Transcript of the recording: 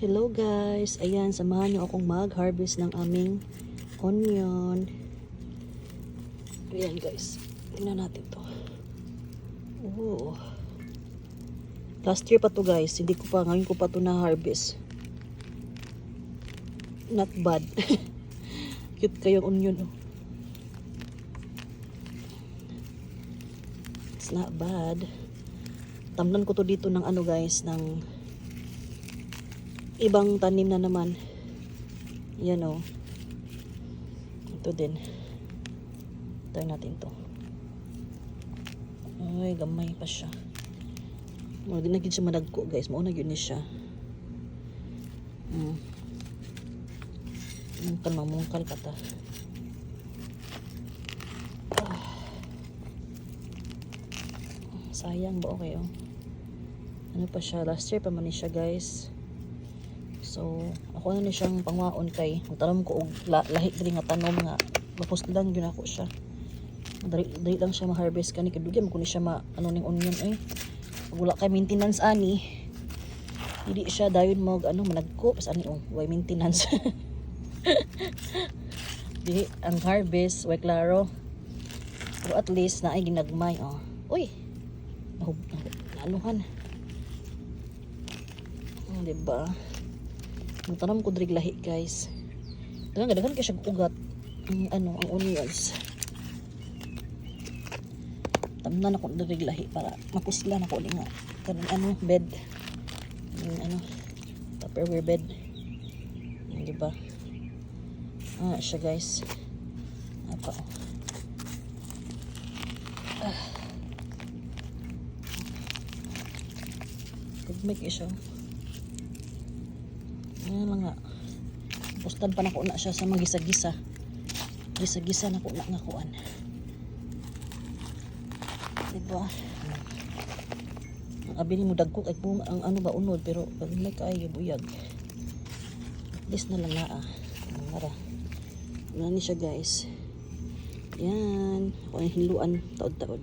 Hello guys! Ayan, samahan niyo akong mag-harvest ng aming onion. Ayan guys. Tingnan natin to. Oh. Last year pa to guys. Hindi ko pa, ngayon ko pa to na-harvest. Not bad. Cute kayong onion oh. It's not bad. Tamnan ko to dito ng ano guys, ng ibang tanim na naman. Yan o. Ito din. Try natin to. Ay, gamay pa siya. Mo din na gid siya madagko, guys. Mao na gyud ni siya. Mm. Mungkal mamungkal ka ta. Ah. Sayang ba okay oh. Ano pa siya? Last year pa man siya, guys. So, ako na ni siyang pangwaon kay tanom ko og la, lahi diri nga tanom nga mapos lang gyud ako siya. Dali, dali lang siya ma-harvest kani kadugay mo ni siya ma ano ning onion ay. Pag wala kay maintenance ani. Hindi siya dayon mo ano managko pas ani oh, way maintenance. Di ang harvest way klaro. Pero at least na ay ginagmay oh. Uy. Oh, anuhan. Oh, diba? Tanam ko diri lahi guys. Dagan dagan kay siya ugat ang ano ang onions. Tamnan ako diri lahi para mapuslan ako ni nga karon ano bed. Yung ano Tupperware bed. Yung, di ba? Ah, siya guys. Apa? Ah. Good make siya. Ayan lang nga. Pustan pa na ko na siya sa magisa-gisa. Gisa-gisa na ko na nga kuan. Diba? Ang abi ni mo dagko kay kung ang ano ba unod pero pag may kaayo buyag. At least na lang naa. Ang Mara. Ano ni siya guys. Yan. Ako ang hiluan taod-taod.